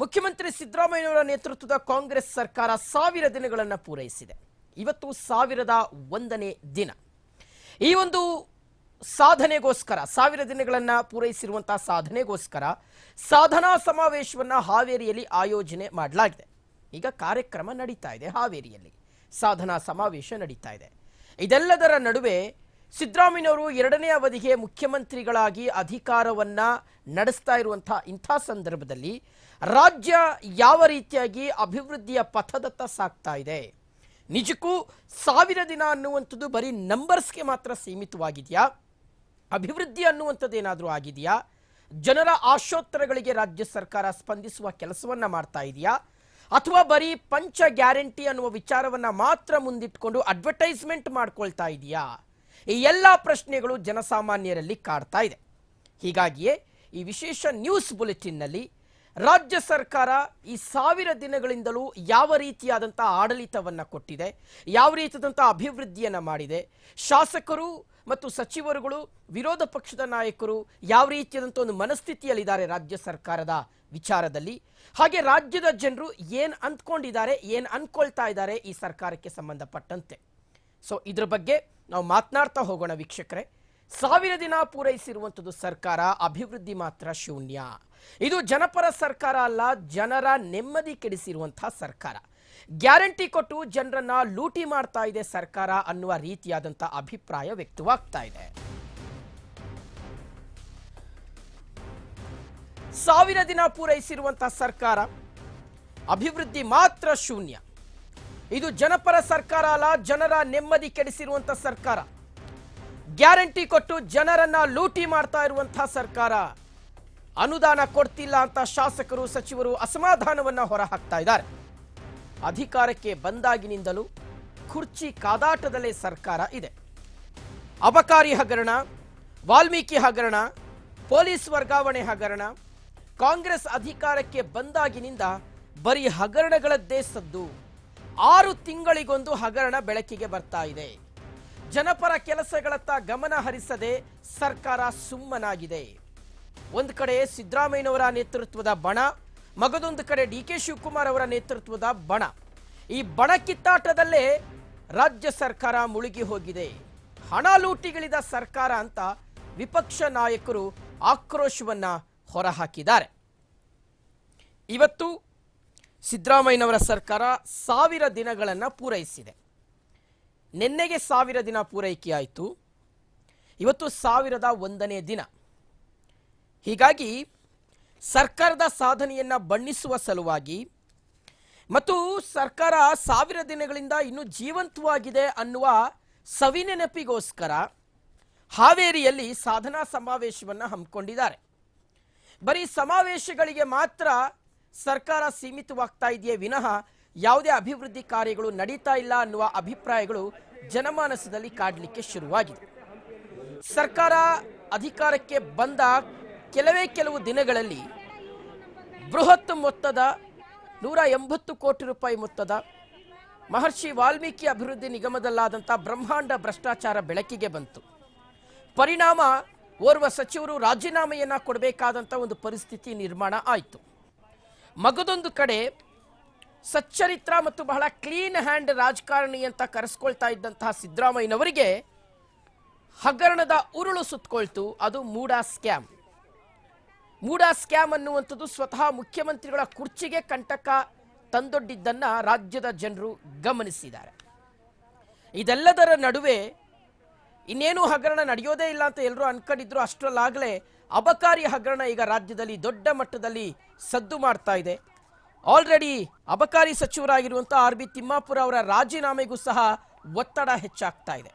ಮುಖ್ಯಮಂತ್ರಿ ಸಿದ್ದರಾಮಯ್ಯನವರ ನೇತೃತ್ವದ ಕಾಂಗ್ರೆಸ್ ಸರ್ಕಾರ ಸಾವಿರ ದಿನಗಳನ್ನು ಪೂರೈಸಿದೆ. ಇವತ್ತು ಸಾವಿರದ ಒಂದನೇ ದಿನ. ಈ ಒಂದು ಸಾಧನೆಗೋಸ್ಕರ, ಸಾವಿರ ದಿನಗಳನ್ನು ಪೂರೈಸಿರುವಂತಹ ಸಾಧನೆಗೋಸ್ಕರ ಸಾಧನಾ ಸಮಾವೇಶವನ್ನು ಹಾವೇರಿಯಲ್ಲಿ ಆಯೋಜನೆ ಮಾಡಲಾಗಿದೆ. ಈಗ ಕಾರ್ಯಕ್ರಮ ನಡೀತಾ ಇದೆ ಹಾವೇರಿಯಲ್ಲಿ. ಸಾಧನಾ ಸಮಾವೇಶ ನಡೀತಾ ಇದೆ. ಇದೆಲ್ಲದರ ನಡುವೆ ಸಿದ್ದರಾಮಯ್ಯವರು ಎರಡನೇ ಅವಧಿಗೆ ಮುಖ್ಯಮಂತ್ರಿಗಳಾಗಿ ಅಧಿಕಾರವನ್ನ ನಡೆಸ್ತಾ ಇರುವಂಥ ಇಂಥ ಸಂದರ್ಭದಲ್ಲಿ ರಾಜ್ಯ ಯಾವ ರೀತಿಯಾಗಿ ಅಭಿವೃದ್ಧಿಯ ಪಥದತ್ತ ಸಾಗ್ತಾ ಇದೆ? ನಿಜಕ್ಕೂ ಸಾವಿರ ದಿನ ಅನ್ನುವಂಥದ್ದು ಬರೀ ನಂಬರ್ಸ್ಗೆ ಮಾತ್ರ ಸೀಮಿತವಾಗಿದೆಯಾ? ಅಭಿವೃದ್ಧಿ ಅನ್ನುವಂಥದ್ದು ಏನಾದರೂ ಆಗಿದೆಯಾ? ಜನರ ಆಶೋತ್ತರಗಳಿಗೆ ರಾಜ್ಯ ಸರ್ಕಾರ ಸ್ಪಂದಿಸುವ ಕೆಲಸವನ್ನು ಮಾಡ್ತಾ ಇದೆಯಾ? ಅಥವಾ ಬರೀ ಪಂಚ ಗ್ಯಾರಂಟಿ ಅನ್ನುವ ವಿಚಾರವನ್ನು ಮಾತ್ರ ಮುಂದಿಟ್ಕೊಂಡು ಅಡ್ವರ್ಟೈಸ್ಮೆಂಟ್ ಮಾಡ್ಕೊಳ್ತಾ ಇದೆಯಾ? ಈ ಎಲ್ಲ ಪ್ರಶ್ನೆಗಳು ಜನಸಾಮಾನ್ಯರಲ್ಲಿ ಕಾಡ್ತಾ ಇದೆ. ಹೀಗಾಗಿಯೇ ಈ ವಿಶೇಷ ನ್ಯೂಸ್ ಬುಲೆಟಿನ್ನಲ್ಲಿ ರಾಜ್ಯ ಸರ್ಕಾರ ಈ ಸಾವಿರ ದಿನಗಳಿಂದಲೂ ಯಾವ ರೀತಿಯಾದಂಥ ಆಡಳಿತವನ್ನು ಕೊಟ್ಟಿದೆ, ಯಾವ ರೀತಿಯಾದಂಥ ಅಭಿವೃದ್ಧಿಯನ್ನು ಮಾಡಿದೆ, ಶಾಸಕರು ಮತ್ತು ಸಚಿವರುಗಳು, ವಿರೋಧ ಪಕ್ಷದ ನಾಯಕರು ಯಾವ ರೀತಿಯಾದಂಥ ಒಂದು ಮನಸ್ಥಿತಿಯಲ್ಲಿದ್ದಾರೆ ರಾಜ್ಯ ಸರ್ಕಾರದ ವಿಚಾರದಲ್ಲಿ, ಹಾಗೆ ರಾಜ್ಯದ ಜನರು ಏನು ಅಂದ್ಕೊಂಡಿದ್ದಾರೆ, ಏನು ಅಂದ್ಕೊಳ್ತಾ ಇದ್ದಾರೆ ಈ ಸರ್ಕಾರಕ್ಕೆ ಸಂಬಂಧಪಟ್ಟಂತೆ. ಸೊ ಇದ್ರ ಬಗ್ಗೆ ನಾವು ಮಾತನಾಡ್ತಾ ಹೋಗೋಣ ವೀಕ್ಷಕರೇ. ಸಾವಿರ ದಿನ ಪೂರೈಸಿರುವಂಥದ್ದು ಸರ್ಕಾರ, ಅಭಿವೃದ್ಧಿ ಮಾತ್ರ ಶೂನ್ಯ. ಇದು ಜನಪರ ಸರ್ಕಾರ ಅಲ್ಲ, ಜನರ ನೆಮ್ಮದಿ ಕೆಡಿಸಿರುವಂತಹ ಸರ್ಕಾರ. ಗ್ಯಾರಂಟಿ ಕೊಟ್ಟು ಜನರನ್ನ ಲೂಟಿ ಮಾಡ್ತಾ ಇದೆ ಸರ್ಕಾರ ಅನ್ನುವ ರೀತಿಯಾದಂಥ ಅಭಿಪ್ರಾಯ ವ್ಯಕ್ತವಾಗ್ತಾ ಇದೆ. ಸಾವಿರ ದಿನ ಪೂರೈಸಿರುವಂತಹ ಸರ್ಕಾರ, ಅಭಿವೃದ್ಧಿ ಮಾತ್ರ ಶೂನ್ಯ. ಇದು ಜನಪರ ಸರ್ಕಾರ ಅಲ್ಲ, ಜನರ ನೆಮ್ಮದಿ ಕೆಡಿಸಿರುವಂತಹ ಸರ್ಕಾರ. ಗ್ಯಾರಂಟಿ ಕೊಟ್ಟು ಜನರನ್ನ ಲೂಟಿ ಮಾಡ್ತಾ ಇರುವಂತಹ ಸರ್ಕಾರ. ಅನುದಾನ ಕೊಡ್ತಿಲ್ಲ ಅಂತ ಶಾಸಕರು, ಸಚಿವರು ಅಸಮಾಧಾನವನ್ನ ಹೊರಹಾಕ್ತಾ ಇದ್ದಾರೆ. ಅಧಿಕಾರಕ್ಕೆ ಬಂದಾಗಿನಿಂದಲೂ ಕುರ್ಚಿ ಕಾದಾಟದಲ್ಲೇ ಸರ್ಕಾರ ಇದೆ. ಅಬಕಾರಿ ಹಗರಣ, ವಾಲ್ಮೀಕಿ ಹಗರಣ, ಪೊಲೀಸ್ ವರ್ಗಾವಣೆ ಹಗರಣ, ಕಾಂಗ್ರೆಸ್ ಅಧಿಕಾರಕ್ಕೆ ಬಂದಾಗಿನಿಂದ ಬರೀ ಹಗರಣಗಳದ್ದೇ ಸದ್ದು. ಆರು ತಿಂಗಳಿಗೊಂದು ಹಗರಣ ಬೆಳಕಿಗೆ ಬರ್ತಾ ಇದೆ. ಜನಪರ ಕೆಲಸಗಳತ್ತ ಗಮನ ಹರಿಸದೆ ಸರ್ಕಾರ ಸುಮ್ಮನಾಗಿದೆ. ಒಂದು ಕಡೆ ಸಿದ್ದರಾಮಯ್ಯನವರ ನೇತೃತ್ವದ ಬಣ, ಮಗದೊಂದು ಕಡೆ ಡಿ ಕೆ ಶಿವಕುಮಾರ್ ಅವರ ನೇತೃತ್ವದ ಬಣ. ಈ ಬಣ ಕಿತ್ತಾಟದಲ್ಲೇ ರಾಜ್ಯ ಸರ್ಕಾರ ಮುಳುಗಿ ಹೋಗಿದೆ. ಹಣ ಲೂಟಿಗಳಿದ ಸರ್ಕಾರ ಅಂತ ವಿಪಕ್ಷ ನಾಯಕರು ಆಕ್ರೋಶವನ್ನ ಹೊರಹಾಕಿದ್ದಾರೆ. ಇವತ್ತು ಸಿದ್ದರಾಮಯ್ಯನವರ ಸರ್ಕಾರ ಸಾವಿರ ದಿನಗಳನ್ನು ಪೂರೈಸಿದೆ. ನಿನ್ನೆಗೆ ಸಾವಿರ ದಿನ ಪೂರೈಕೆಯಾಯಿತು. ಇವತ್ತು ಸಾವಿರದ ಒಂದನೇ ದಿನ. ಹೀಗಾಗಿ ಸರ್ಕಾರದ ಸಾಧನೆಯನ್ನು ಬಣ್ಣಿಸುವ ಸಲುವಾಗಿ ಮತ್ತು ಸರ್ಕಾರ ಸಾವಿರ ದಿನಗಳಿಂದ ಇನ್ನೂ ಜೀವಂತವಾಗಿದೆ ಅನ್ನುವ ಸವಿನೆನಪಿಗೋಸ್ಕರ ಹಾವೇರಿಯಲ್ಲಿ ಸಾಧನಾ ಸಮಾವೇಶವನ್ನು ಹಮ್ಮಿಕೊಂಡಿದ್ದಾರೆ. ಬರೀ ಸಮಾವೇಶಗಳಿಗೆ ಮಾತ್ರ ಸರ್ಕಾರ ಸೀಮಿತವಾಗ್ತಾ ಇದೆಯೇ ವಿನಃ ಯಾವುದೇ ಅಭಿವೃದ್ಧಿ ಕಾರ್ಯಗಳು ನಡೀತಾ ಇಲ್ಲ ಅನ್ನುವ ಅಭಿಪ್ರಾಯಗಳು ಜನಮಾನಸದಲ್ಲಿ ಕಾಡಲಿಕ್ಕೆ ಶುರುವಾಗಿದೆ. ಸರ್ಕಾರ ಅಧಿಕಾರಕ್ಕೆ ಬಂದ ಕೆಲವೇ ಕೆಲವು ದಿನಗಳಲ್ಲಿ ಬೃಹತ್ ಮೊತ್ತದ ನೂರ ಎಂಬತ್ತು ಕೋಟಿ ರೂಪಾಯಿ ಮೊತ್ತದ ಮಹರ್ಷಿ ವಾಲ್ಮೀಕಿ ಅಭಿವೃದ್ಧಿ ನಿಗಮದಲ್ಲಾದಂಥ ಬ್ರಹ್ಮಾಂಡ ಭ್ರಷ್ಟಾಚಾರ ಬೆಳಕಿಗೆ ಬಂತು. ಪರಿಣಾಮ ಓರ್ವ ಸಚಿವರು ರಾಜೀನಾಮೆಯನ್ನ ಕೊಡಬೇಕಾದಂಥ ಒಂದು ಪರಿಸ್ಥಿತಿ ನಿರ್ಮಾಣ ಆಯಿತು. ಮಗದೊಂದು ಕಡೆ ಸಚ್ಚರಿತ್ರ ಮತ್ತು ಬಹಳ ಕ್ಲೀನ್ ಹ್ಯಾಂಡ್ ರಾಜಕಾರಣಿ ಅಂತ ಕರೆಸ್ಕೊಳ್ತಾ ಇದ್ದಂತಹ ಸಿದ್ದರಾಮಯ್ಯನವರಿಗೆ ಹಗರಣದ ಉರುಳು ಸುತ್ತಕೊಳ್ತು. ಅದು ಮೂಡಾ ಸ್ಕ್ಯಾಮ್ ಮೂಡಾ ಸ್ಕ್ಯಾಮ್ ಅನ್ನುವಂಥದ್ದು ಸ್ವತಃ ಮುಖ್ಯಮಂತ್ರಿಗಳ ಕುರ್ಚಿಗೆ ಕಂಟಕ ತಂದೊಡ್ಡಿದ್ದನ್ನು ರಾಜ್ಯದ ಜನರು ಗಮನಿಸಿದ್ದಾರೆ. ಇದೆಲ್ಲದರ ನಡುವೆ ಇನ್ನೇನು ಹಗರಣ ನಡೆಯೋದೇ ಇಲ್ಲ ಅಂತ ಎಲ್ಲರೂ ಅನ್ಕೊಂಡಿದ್ರು. ಅಷ್ಟರಲ್ಲಾಗಲೇ ಅಬಕಾರಿ ಹಗರಣ ಈಗ ರಾಜ್ಯದಲ್ಲಿ ದೊಡ್ಡ ಮಟ್ಟದಲ್ಲಿ ಸದ್ದು ಮಾಡ್ತಾ ಇದೆ. ಆಲ್ರೆಡಿ ಅಬಕಾರಿ ಸಚಿವರಾಗಿರುವಂಥ ಆರ್ ಬಿ ತಿಮ್ಮಾಪುರ ಅವರ ರಾಜೀನಾಮೆಗೂ ಸಹ ಒತ್ತಡ ಹೆಚ್ಚಾಗ್ತಾ ಇದೆ.